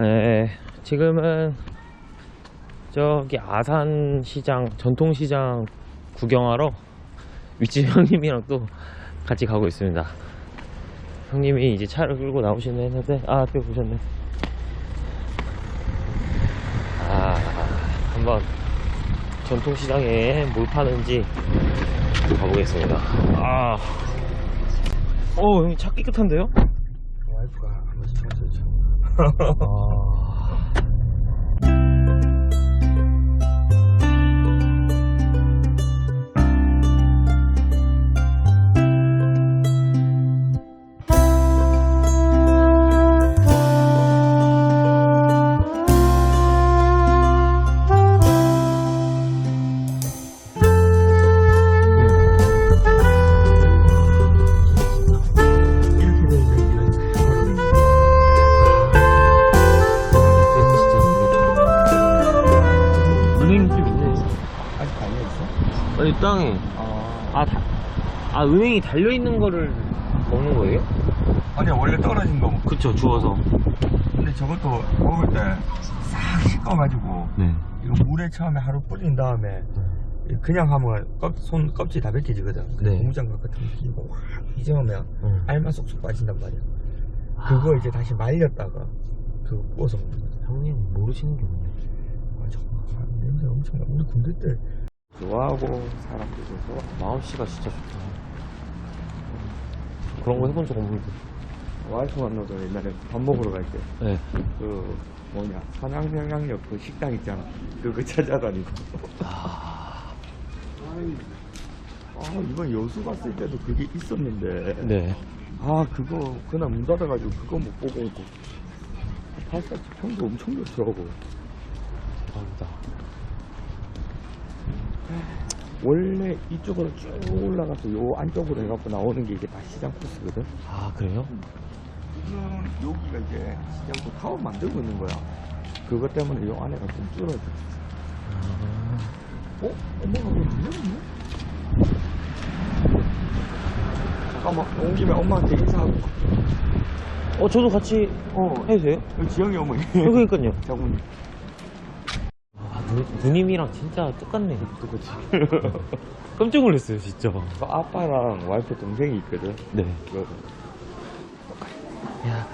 네, 지금은 저기 아산시장 전통시장 구경하러 윗집 형님이랑 또 같이 가고 있습니다. 형님이 이제 차를 끌고 나오시네 했는데 아또 오셨네. 아 한번 전통시장에 뭘 파는지 가보겠습니다. 아, 어 형님 차 깨끗한데요? 와이프가 한 번씩 청소해줘. ハハハハ。 아 은행이 달려 있는 거를 먹는 거예요? 아니, 원래 떨어진 거. 그쵸 주워서. 근데 저것도 먹을 때 싹 씻어가지고 네. 이거 물에 처음에 하루 뿌린 다음에 그냥 하면 껍, 손 껍질 다 벗겨지거든. 네. 고무장갑 같은 거 끼고 확 잊으면 응. 알만 쏙쏙 빠진단 말이야. 그거 이제 다시 말렸다가 그거 구워서 먹는 거야. 형님 모르시는 게 없네. 아, 정말 냄새 엄청 나. 우리 군대 때 좋아하고 사람들도 좋아. 마음씨가 진짜 좋다. 그런 거 해본 적 없는데. 와이프 만나서 옛날에 밥 먹으러 갈때그 네. 뭐냐 산양평양역 그 식당 있잖아. 그거 찾아다니고. 아, 아 이번 여수 갔을 때도 그게 있었는데. 네. 아 그거 그날 문 닫아가지고 그거 못 보고 오고. 팔사 평도 엄청 좋더라고. 대박이다. 원래 이쪽으로 쭉 올라가서 요 안쪽으로 해갖고 나오는 게 이게 다 시장 코스거든. 아, 그래요? 지금 여기가 이제 시장도 타워 만들고 있는 거야. 그것 때문에 요 안에가 좀 줄어져. 아, 어? 엄마가 왜 들렸네? 잠깐만, 온 김에 엄마한테 인사하고. 어, 저도 같이 어, 해도 돼요? 여기 지영이 어머니. 그러니까요. 장모님. 아, 누, 누님이랑 진짜 똑같네. 똑같이. 깜짝 놀랐어요, 진짜. 그 아빠랑 와이프 동생이 있거든. 네. 그거. 야.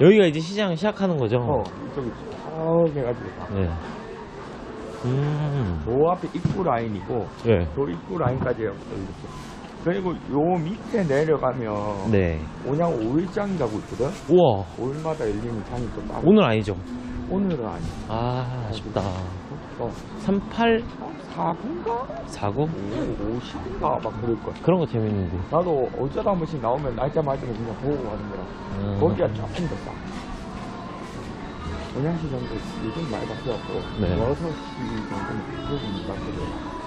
여기가 이제 시장 시작하는 거죠? 어, 이쪽이 쭉 해가지고 다. 네. 음. 저 앞에 입구 라인이고, 네. 저 입구 라인까지 이렇게. 그리고 요 밑에 내려가면 네. 온양 5일장이라고 있거든. 우와. 5일마다 열리는 장이 또 따로. 오늘 아니죠? 오늘은 아니야. 아, 아쉽다. 어, 38, 4분가? 49? 50인가 막 그럴 거야. 그런 거 재밌는데. 나도 어쩌다 한 번씩 나오면 날짜 맞으면 그냥 보고 가는 거라. 음. 거기가 조금 더 싸. 원양시장도 요즘 많이 바뀌었고, 네. 6시 정도는 조금 바뀌거든.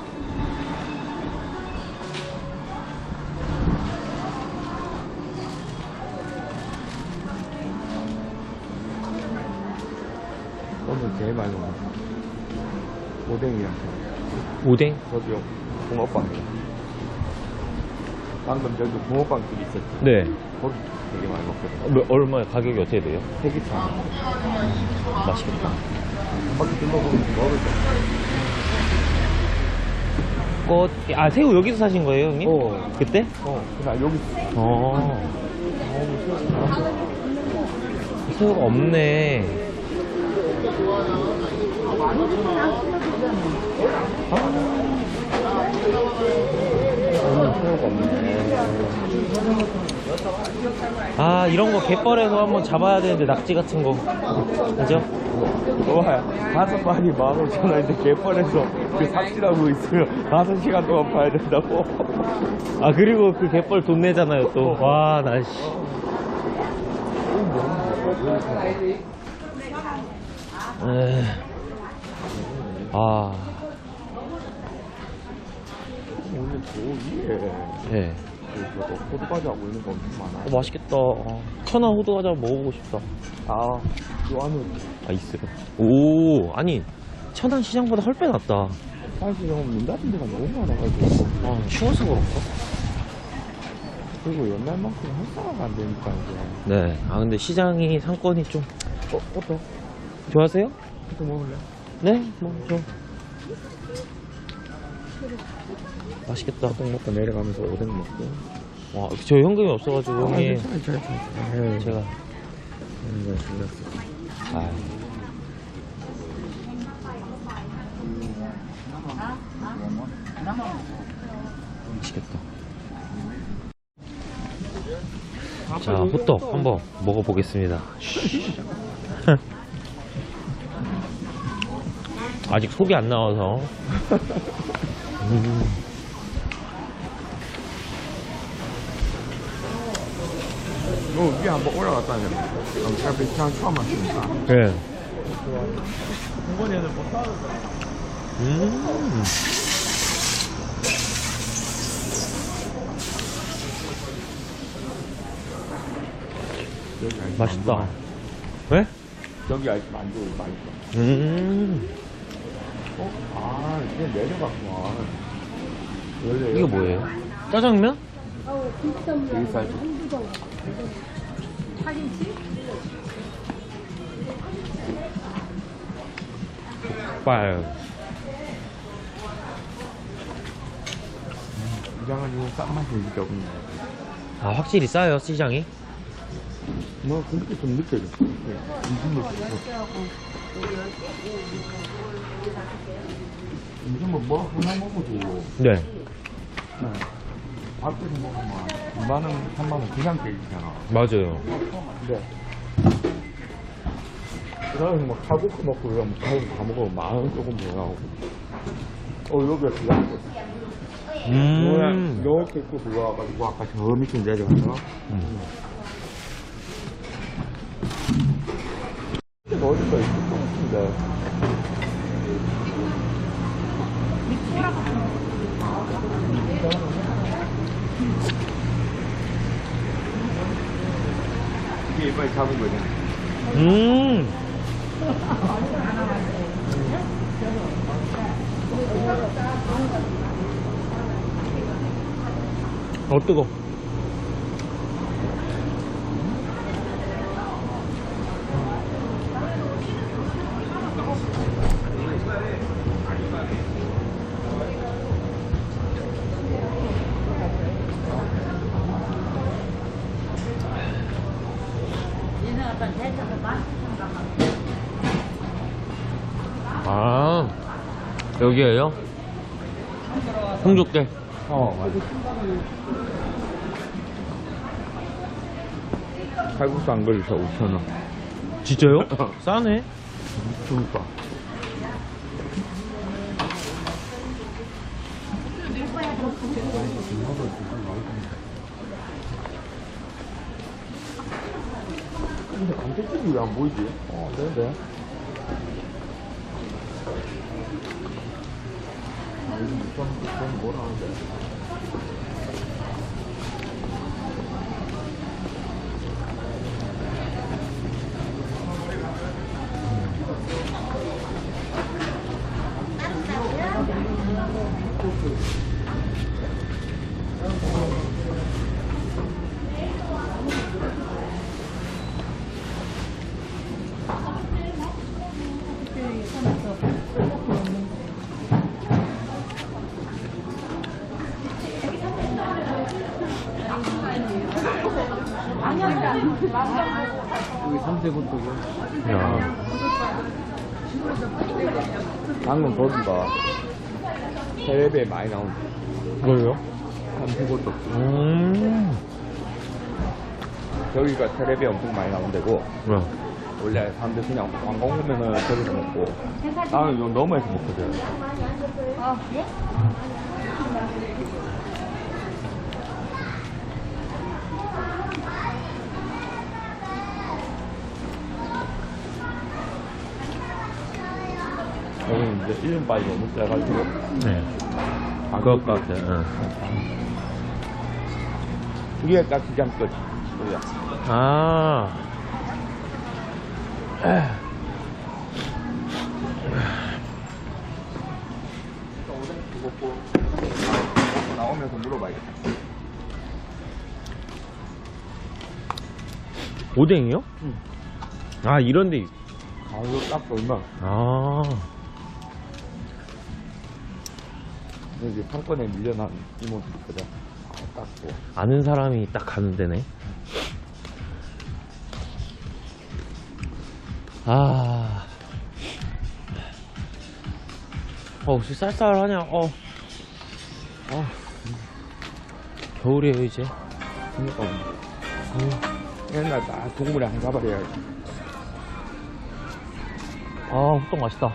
제일 많이 먹는 거. 오뎅이랑 오뎅? 저기요, 붕어빵이랑. 방금 저기 붕어빵 집 있었지? 네. 거기 되게 많이 먹거든. 어, 몇- 얼마에 가격이 어떻게 돼요? 세기차. 맛있겠다. 한 바퀴 둘러보면 먹을 거. 꽃, 아, 새우 여기서 사신 거예요, 형님? 어. 그때? 어, 그냥 여기. 어. 새우가 없네. 아, 이런 거 갯벌에서 한번 잡아야 되는데, 낙지 같은 거. 그죠? 좋아요. 다섯 마리 만 오천 원인데 갯벌에서 그 삭질하고 있으면 다섯 시간 동안 봐야 된다고. 아, 그리고 그 갯벌 돈 내잖아요, 또. 와, 나, 씨. 에이. 아, 오늘 저 위에 네. 그 저거 호두과자하고 있는 거 엄청 많아. 어, 맛있겠다. 아, 천안 호두과자 먹어보고 싶다. 아, 요 안에 아, 있어요. 오, 아니, 천안 시장보다 헐빼 낫다. 사실 형문 닫은 데가 너무 많아가지고. 아, 추워서 그런가? 그리고 옛날만큼 활성화가 안 되니까 이제. 네. 아, 근데 시장이 상권이 좀 어, 호떡? 좋아하세요? 호떡 먹을래? 네, 뭐, 좀. 맛있겠다. 호떡 먹고 내려가면서 오뎅 먹고. 와, 저 현금이 없어가지고, 아. 괜찮아, 괜찮아, 괜찮아. 제가. 이거 신경 써. 아. 맛있겠다. 자, 호떡 한번 먹어보겠습니다. 아직 속이 안 나와서. 음. 너 위에 한번 올라갔다냐? 그럼 잘 베트남 처음 왔으니까. 네. 홍건이는 못 따라서. 음. 맛있다. 왜? 저기 아직 만두 맛있어. 음. 어? 아, 이게 내려갔구나. 원래 이게 뭐예요? 짜장면? 여기 살지. 빨. 시장은 이거 싼 맛이 진짜 없네. 아, 확실히 싸요, 시장이? 뭐, 그렇게 좀 느껴져. 네, 무슨 느낌? 무슨 뭐, 뭐 하나 먹어도 네. 네. 밖에서 먹으면 2만원, 3만원 그냥 깨지잖아. 맞아요. 근데 그다음에 뭐 칼국수 먹고 이러면 칼국수 다 먹으면 만원 조금 더 나오고 어 여기가 기가 막혔어 음. 이렇게 입고 들어와가지고 아까 저 밑에 내려갔잖아 음. 이거 어디서 있을 것 같은데 이번에 잡은 거지 음. 어, 뜨거. 아, 여기에요? 홍조개. 어 맞아 칼국수 한 그릇에 5천원 진짜요? 싸네. 그니까 근데 감자튀김이 왜 안 보이지? 어, 네 네. 아, 이거 무슨, 무슨 뭐라 하는데? 삼색호떡이요? 야. 방금 거기가 텔레비에 많이 나온 뭐예요? 삼색호떡. 음. 여기가 텔레비에 엄청 많이 나온 데고, 뭐야? 원래 사람들 그냥 관광 오면은 저기서 먹고, 나는 요 너머에서 먹거든. 여기는 이제 이른바이 너무 세가지고, 네. 아, 그것 같아. 응. 이게 딱 기장 끝. 여기야. 아. 나오면서 물어봐야겠다. 오뎅이요? 응. 아 이런 데 있- 가격 딱 얼마? 아 여기 상권에 밀려난 이모들 있거든. 아, 딱 뭐. 아는 사람이 딱 가는 데네 아 어, 혹시 쌀쌀하냐? 어. 어. 겨울이에요, 이제. 그니까. 옛날 딱 동물에 한 가발이야. 아, 호떡 맛있다.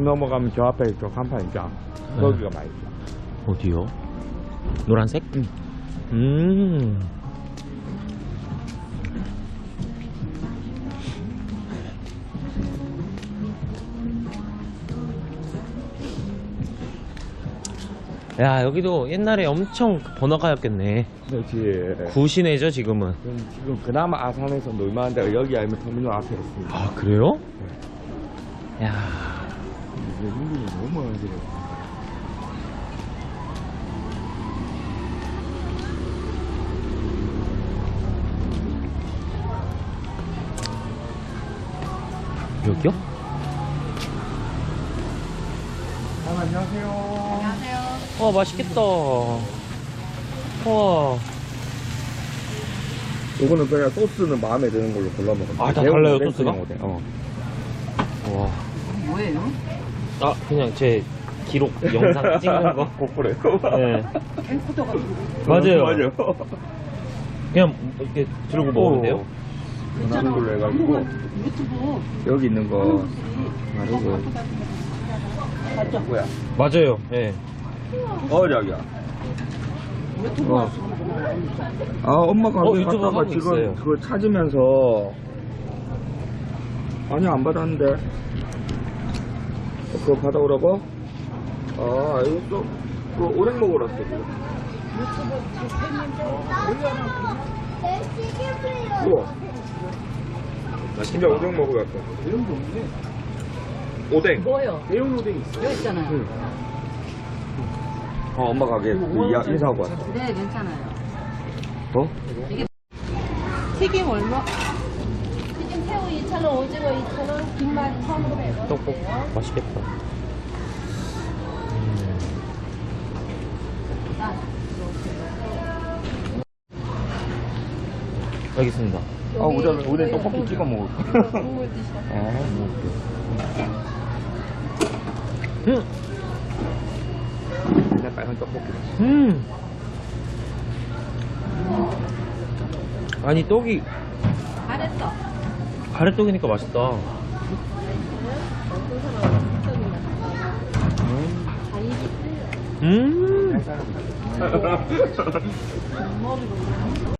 한칸 넘어가면 저 앞에 저 간판 있잖아. 네. 거기가 맛있어. 어디요? 노란색? 응. 음. 야, 여기도 옛날에 엄청 번화가였겠네. 그렇지. 구시내죠, 지금은. 그럼 지금 그나마 아산에서 놀만한 데가 여기 아니면 터미널 앞에 있습니다. 아, 그래요? 야, 눈이 너무 많아지 여기요? 아, 안녕하세요. 어, 맛있겠다. 와. 이거는 그냥 소스는 마음에 드는 걸로 골라 먹어. 아, 다 달라요, 소스가? 어. 와. 뭐예요? 아, 그냥 제 기록 영상 찍는 거. 고프래. 네. 캠코더가 맞아요. 맞아요. 그냥 이렇게 들고 먹으면 돼요? 그런 걸로 해가지고 유튜브 여기 있는 거 가지고 뭐야? 맞아요. 예. 어 자기야. 유튜브 어. 아 엄마가 어, 유튜브 하고 지금 있어요. 그거 찾으면서 아니 안 받았는데 어, 그거 받아오라고? 아 알겠어. 그거 오뎅 먹으러 왔어 지금. 우와. 나 진짜 오뎅 먹으러 왔어. 오뎅. 뭐요? 매운 오뎅 있어. 여기 있잖아요. 응. 어 엄마 가게 그 야- 인사하고 왔어. 네, 괜찮아요. 어? 튀김 얼마? 2,000원, 오징어 2,000원, 김말 1,500원. 떡볶이 맛있겠다. 음. 알겠습니다. 아 오뎅 오뎅 떡볶이 찍어 먹을 거. 국물 드시라. 아 먹을게. 음, 그냥 빨간 떡볶이. 음. 아니 떡이 잘했어. 가래떡이니까 맛있다. 틀려. 음. 머리로.